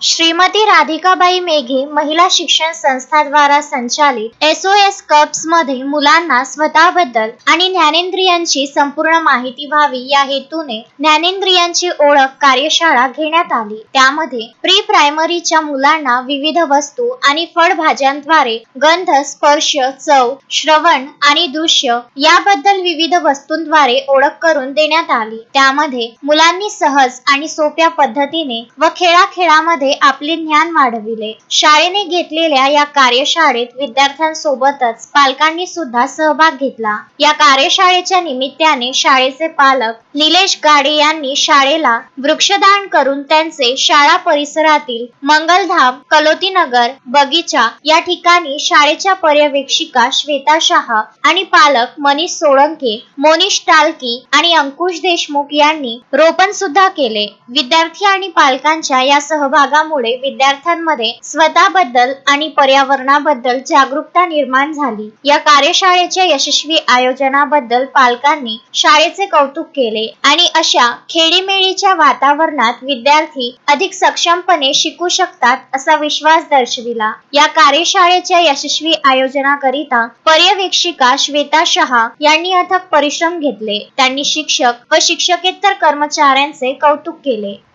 श्रीमती राधिकाबाई मेघे महिला शिक्षण संस्था द्वारा संचालित एसओएस कप्समध्ये मुलांना स्वतःबद्दल आणि ज्ञानेंद्रियांची संपूर्ण माहिती व्हावी या हेतूने ज्ञानेंद्रियांची ओळख कार्यशाळा घेण्यात आली. त्यामध्ये प्री प्रायमरीच्या मुलांना विविध वस्तू आणि फळभाज्यांद्वारे गंध स्पर्श चव श्रवण आणि दृश्य याबद्दल विविध वस्तूंद्वारे ओळख करून देण्यात आली. त्यामध्ये मुलांनी सहज आणि सोप्या पद्धतीने व खेळाखेळामध्ये आपले ज्ञान वाढविले. शाळेने घेतलेल्या या कार्यशाळेत विद्यार्थ्यांसोबतच पालकांनी सुद्धा सहभाग घेतला. या कार्यशाळेच्या निमित्ताने शाळेचे पालक निलेश गाडे यांनी शाळेला वृक्षदान करून त्यांचे शाळा परिसरातील मंगलधाम कलोतीनगर बगीचा या ठिकाणी शाळेच्या पर्यवेक्षिका श्वेता शहा आणि पालक मनीष सोळंके मोनिश टालकी आणि अंकुश देशमुख यांनी रोपण सुद्धा केले. विद्यार्थी आणि पालकांच्या या सहभागा सहभागामुळे विद्यार्थ्यांमध्ये स्वतःबद्दल आणि पर्यावरणाबद्दल जागरूकता निर्माण झाली. या कार्यशाळेच्या यशस्वी आयोजनाबद्दल पालकांनी शाळेचे कौतुक केले आणि अशा खेडीमेळीच्या वातावरणात विद्यार्थी अधिक सक्षमपणे शिकू शकतात असा विश्वास दर्शविला. या कार्यशाळेच्या यशस्वी आयोजनाकरिता पर्यवेक्षिका श्वेता शहा यांनी अथक परिश्रम घेतले. त्यांनी शिक्षक व शिक्षकेतर कर्मचाऱ्यांचे कौतुक केले.